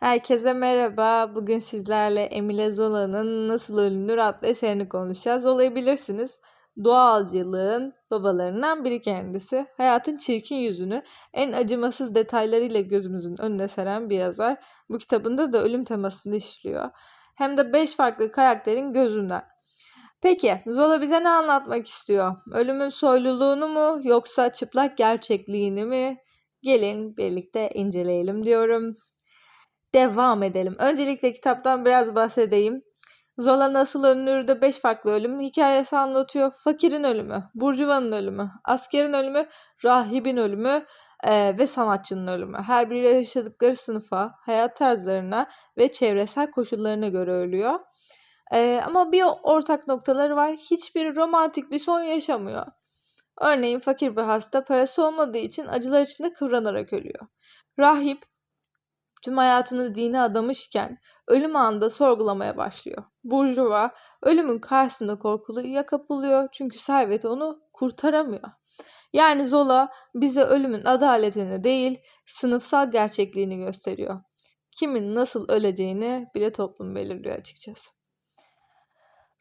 Herkese merhaba. Bugün sizlerle Emile Zola'nın Nasıl Ölünür adlı eserini konuşacağız. Zola'yı bilirsiniz. Doğalcılığın babalarından biri kendisi. Hayatın çirkin yüzünü en acımasız detaylarıyla gözümüzün önüne seren bir yazar. Bu kitabında da ölüm temasını işliyor. Hem de 5 farklı karakterin gözünden. Peki Zola bize ne anlatmak istiyor? Ölümün soyluluğunu mu yoksa çıplak gerçekliğini mi? Gelin birlikte inceleyelim diyorum devam edelim. Öncelikle kitaptan biraz bahsedeyim. Zola Nasıl Ölünür'de 5 farklı ölüm hikayesi anlatıyor. Fakirin ölümü, burjuvanın ölümü, askerin ölümü, rahibin ölümü e, ve sanatçının ölümü. Her biri yaşadıkları sınıfa, hayat tarzlarına ve çevresel koşullarına göre ölüyor. E, ama bir ortak noktaları var. Hiçbir romantik bir son yaşamıyor. Örneğin fakir bir hasta parası olmadığı için acılar içinde kıvranarak ölüyor. Rahip tüm hayatını dine adamışken ölüm anında sorgulamaya başlıyor. Burjuva ölümün karşısında korkuluya kapılıyor çünkü servet onu kurtaramıyor. Yani Zola bize ölümün adaletini değil sınıfsal gerçekliğini gösteriyor. Kimin nasıl öleceğini bile toplum belirliyor açıkçası.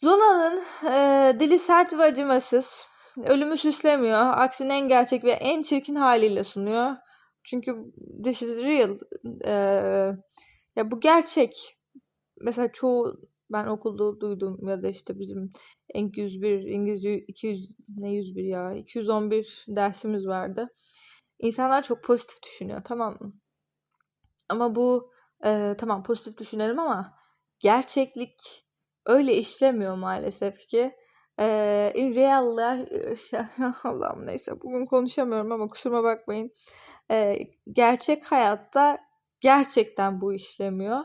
Zola'nın e, dili sert ve acımasız. Ölümü süslemiyor. Aksine en gerçek ve en çirkin haliyle sunuyor. Çünkü this is real. Ee, ya bu gerçek. Mesela çoğu ben okulda duydum ya da işte bizim İngiliz 1, İngilizce 200 ne 101 ya 211 dersimiz vardı. İnsanlar çok pozitif düşünüyor tamam mı? Ama bu e, tamam pozitif düşünelim ama gerçeklik öyle işlemiyor maalesef ki. Ee, in real life Allah'ım neyse bugün konuşamıyorum ama kusuruma bakmayın. Ee, gerçek hayatta gerçekten bu işlemiyor.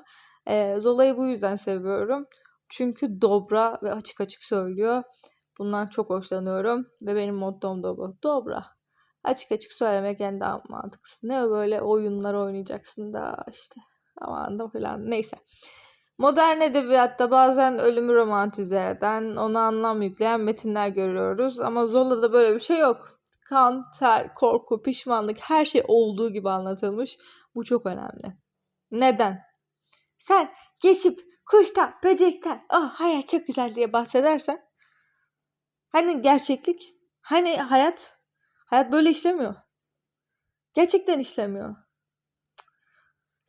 Ee, Zola'yı bu yüzden seviyorum. Çünkü dobra ve açık açık söylüyor. Bundan çok hoşlanıyorum ve benim mottom da bu. Dobra. Açık açık söylemek en daha mantıklısı. Ne böyle oyunlar oynayacaksın da işte aman da falan neyse. Modern edebiyatta bazen ölümü romantize eden, ona anlam yükleyen metinler görüyoruz. Ama Zola'da böyle bir şey yok. Kan, ter, korku, pişmanlık her şey olduğu gibi anlatılmış. Bu çok önemli. Neden? Sen geçip kuştan, böcekten, oh hayat çok güzel diye bahsedersen hani gerçeklik, hani hayat, hayat böyle işlemiyor. Gerçekten işlemiyor.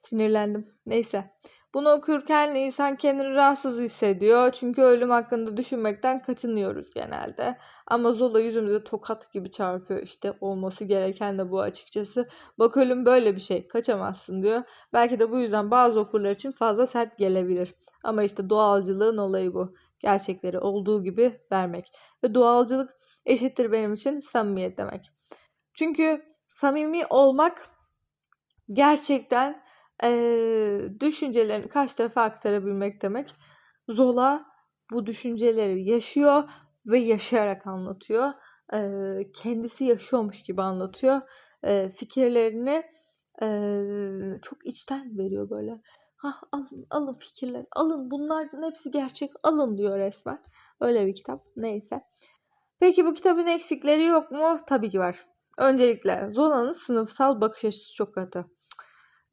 Sinirlendim. Neyse. Bunu okurken insan kendini rahatsız hissediyor. Çünkü ölüm hakkında düşünmekten kaçınıyoruz genelde. Ama Zola yüzümüze tokat gibi çarpıyor. İşte olması gereken de bu açıkçası. Bak ölüm böyle bir şey. Kaçamazsın diyor. Belki de bu yüzden bazı okurlar için fazla sert gelebilir. Ama işte doğalcılığın olayı bu. Gerçekleri olduğu gibi vermek. Ve doğalcılık eşittir benim için samimiyet demek. Çünkü samimi olmak gerçekten e, düşüncelerini kaç defa aktarabilmek demek. Zola bu düşünceleri yaşıyor ve yaşayarak anlatıyor. E, kendisi yaşıyormuş gibi anlatıyor. E, fikirlerini e, çok içten veriyor böyle. Ha, alın, alın fikirler, alın bunların hepsi gerçek, alın diyor resmen. Öyle bir kitap. Neyse. Peki bu kitabın eksikleri yok mu? Tabii ki var. Öncelikle Zola'nın sınıfsal bakış açısı çok kötü.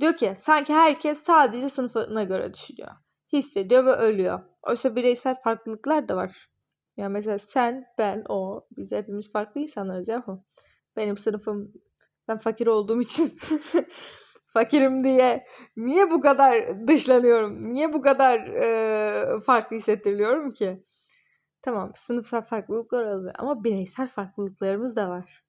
Diyor ki sanki herkes sadece sınıfına göre düşünüyor. Hissediyor ve ölüyor. Oysa bireysel farklılıklar da var. Ya mesela sen, ben, o. Biz hepimiz farklı insanlarız yahu. Benim sınıfım ben fakir olduğum için fakirim diye niye bu kadar dışlanıyorum? Niye bu kadar e, farklı hissettiriliyorum ki? Tamam sınıfsal farklılıklar oluyor ama bireysel farklılıklarımız da var.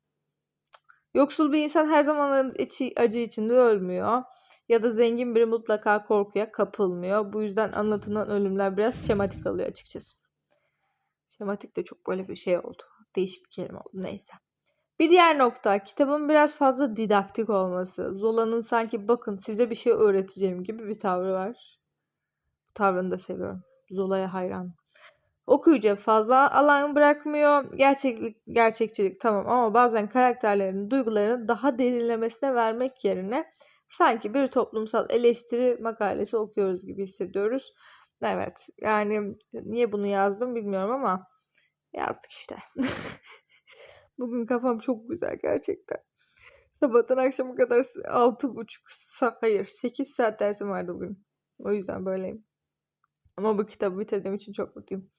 Yoksul bir insan her zaman içi, acı içinde ölmüyor. Ya da zengin biri mutlaka korkuya kapılmıyor. Bu yüzden anlatılan ölümler biraz şematik alıyor açıkçası. Şematik de çok böyle bir şey oldu. Değişik bir kelime oldu. Neyse. Bir diğer nokta kitabın biraz fazla didaktik olması. Zola'nın sanki bakın size bir şey öğreteceğim gibi bir tavrı var. Bu tavrını da seviyorum. Zola'ya hayran. Okuyucuya fazla alan bırakmıyor. Gerçeklik, gerçekçilik tamam ama bazen karakterlerin duygularını daha derinlemesine vermek yerine sanki bir toplumsal eleştiri makalesi okuyoruz gibi hissediyoruz. Evet yani niye bunu yazdım bilmiyorum ama yazdık işte. Bugün kafam çok güzel gerçekten. Sabahtan akşama kadar altı buçuk saat, hayır sekiz saat dersim vardı bugün. O yüzden böyleyim. Ama bu kitabı bitirdiğim için çok mutluyum.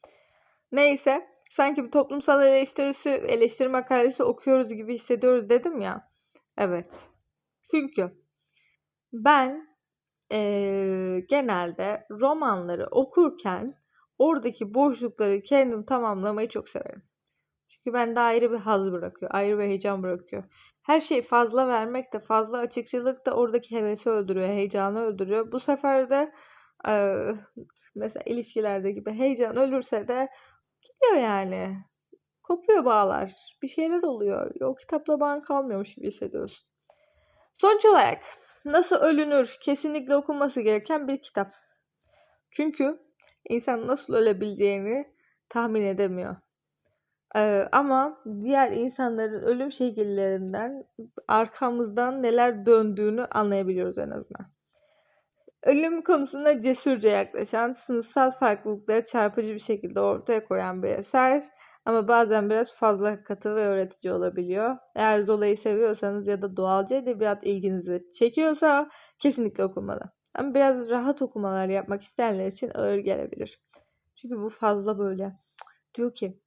Neyse sanki bir toplumsal eleştirisi, eleştiri makalesi okuyoruz gibi hissediyoruz dedim ya. Evet. Çünkü ben ee, genelde romanları okurken oradaki boşlukları kendim tamamlamayı çok severim. Çünkü ben de ayrı bir haz bırakıyor, ayrı bir heyecan bırakıyor. Her şeyi fazla vermek de, fazla açıkçılık da oradaki hevesi öldürüyor, heyecanı öldürüyor. Bu sefer de e, mesela ilişkilerde gibi heyecan ölürse de gidiyor yani. Kopuyor bağlar. Bir şeyler oluyor. O kitapla bağın kalmıyormuş gibi hissediyorsun. Sonuç olarak Nasıl Ölünür kesinlikle okunması gereken bir kitap. Çünkü insan nasıl ölebileceğini tahmin edemiyor. Ee, ama diğer insanların ölüm şekillerinden arkamızdan neler döndüğünü anlayabiliyoruz en azından. Ölüm konusunda cesurca yaklaşan, sınıfsal farklılıkları çarpıcı bir şekilde ortaya koyan bir eser. Ama bazen biraz fazla katı ve öğretici olabiliyor. Eğer Zola'yı seviyorsanız ya da doğalcı edebiyat ilginizi çekiyorsa kesinlikle okunmalı. Ama biraz rahat okumalar yapmak isteyenler için ağır gelebilir. Çünkü bu fazla böyle diyor ki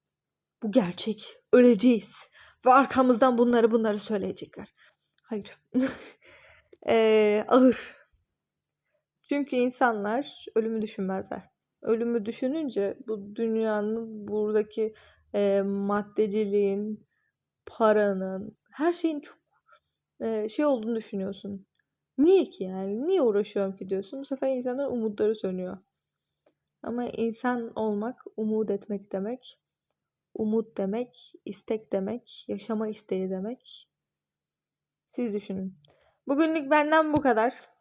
bu gerçek. Öleceğiz. Ve arkamızdan bunları bunları söyleyecekler. Hayır. ee, ağır. Çünkü insanlar ölümü düşünmezler. Ölümü düşününce bu dünyanın buradaki e, maddeciliğin, paranın, her şeyin çok e, şey olduğunu düşünüyorsun. Niye ki yani? Niye uğraşıyorum ki diyorsun. Bu sefer insanların umutları sönüyor. Ama insan olmak, umut etmek demek. Umut demek, istek demek, yaşama isteği demek. Siz düşünün. Bugünlük benden bu kadar.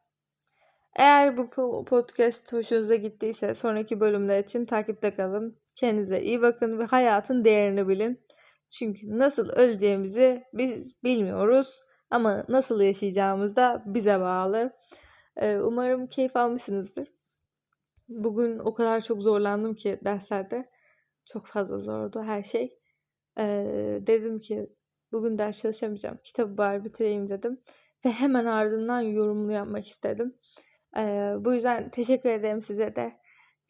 Eğer bu podcast hoşunuza gittiyse sonraki bölümler için takipte kalın. Kendinize iyi bakın ve hayatın değerini bilin. Çünkü nasıl öleceğimizi biz bilmiyoruz ama nasıl yaşayacağımız da bize bağlı. Ee, umarım keyif almışsınızdır. Bugün o kadar çok zorlandım ki derslerde. Çok fazla zordu her şey. Ee, dedim ki bugün ders çalışamayacağım. Kitabı bari bitireyim dedim. Ve hemen ardından yorumlu yapmak istedim. Bu yüzden teşekkür ederim size de.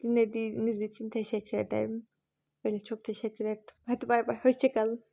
Dinlediğiniz için teşekkür ederim. Böyle çok teşekkür ettim. Hadi bay bay. Hoşçakalın.